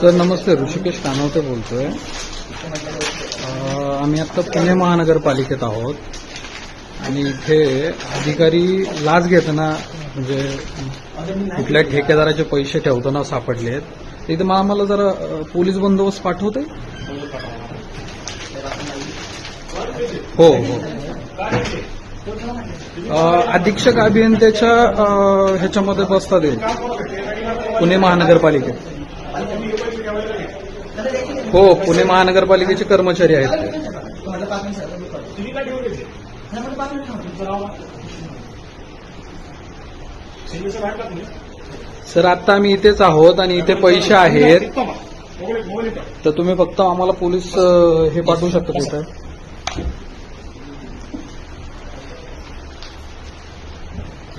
Sir नमस्ते ऋषिकेश कानवते बोलतोय. आम्ही आता पुणे महानगरपालिकेत आहोत. आणि इथे अधिकारी लाच घेताना म्हणजे कुठल्या ठेकेदाराचे पैसे ठेवताना सापडलेत. तर मग आम्हाला जरा पोलीस बंदोबस्त पाठवते हो हो. अधीक्षक अभियंत्याच्या ह्याच्यामध्ये बसतात हे. पुणे महानगरपालिकेत हो पुणे महानगरपालिकेचे कर्मचारी आहेत ते. सर, आता आम्ही इथेच आहोत आणि इथे पैसे आहेत तर तुम्ही फक्त आम्हाला पोलीस हे पाठवू शकता तिथं